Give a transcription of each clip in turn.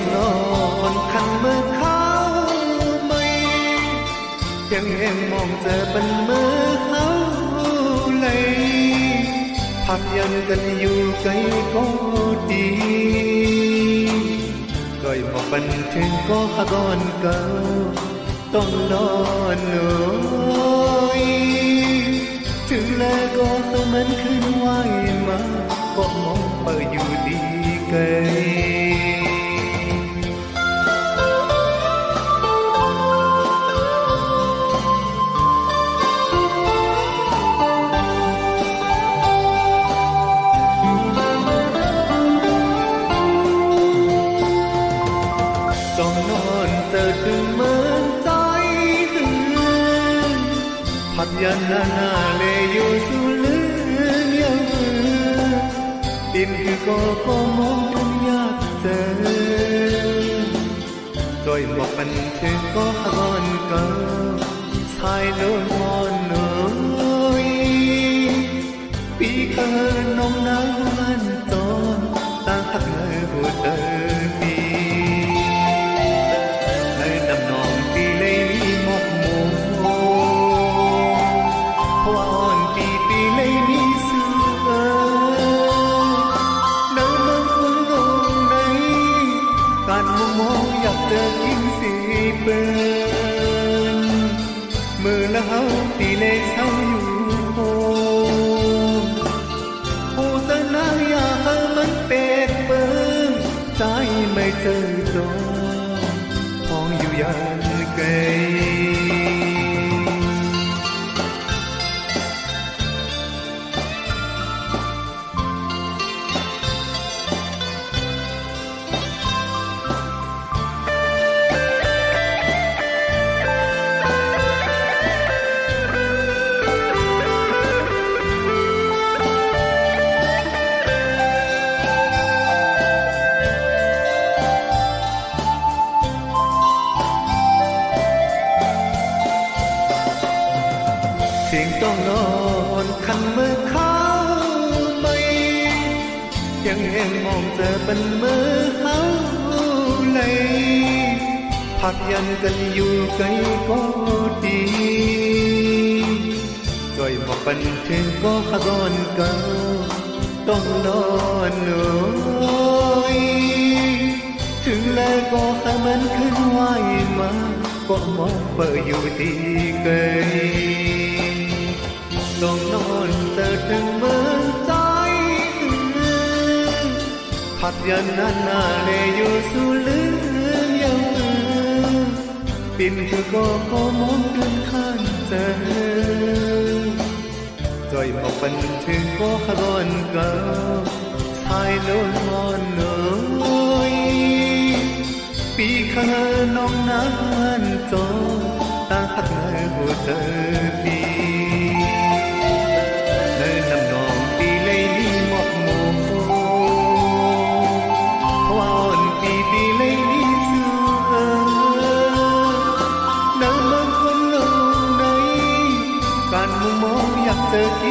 องนอนคันเมื่อเขาไม่ยังเอ็งมองเจอเป็นเมื่อเขาเลยพักยันกันอยู่ไกลก็ดีก้อยบอกบันทึงก็ขก่อนเก่าต้องนอนหน่อยถึงแล้วก็ต้องมันขึ้นไหวมาก็มองเปิดอยู่ดีไกล พัดยันหน้าหน้าเลอยู่สู่ mong อยากเจอกินสีเปืนมือละเฮาตีเลเศร้าอยู่โฮผู้สนาอยากให้มันเป็ดเปิ้งใจไม่เจอโดนพองอยู่อย่างไกล เสียงต้องนอนคันเมื่อเขาไม่ยังเห็นมองเจอเป็นเมื่อเขาเลยพักยันกันอยู่ไกลก็ดีก้อยบอกปันถึงก็ขกอนเก่าต้องนอนหน่อยถึงแล้วก็ให้มันขึ้นไหวมาก็มองเปิดอยู่ดีไกล ต้องนอนแต่ถึงเมื่อใจพัดยันนานาเลอยู่สู่ลืมยังปินคือก็ก็มองเดินข้างเจอจอยบอกปันถึงก็ขรอนเก่าชายโลนมอนหน่อยปีคาน้องน้ำจอตาหักเงยหัวเธอ mong อย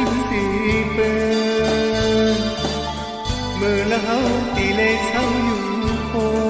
า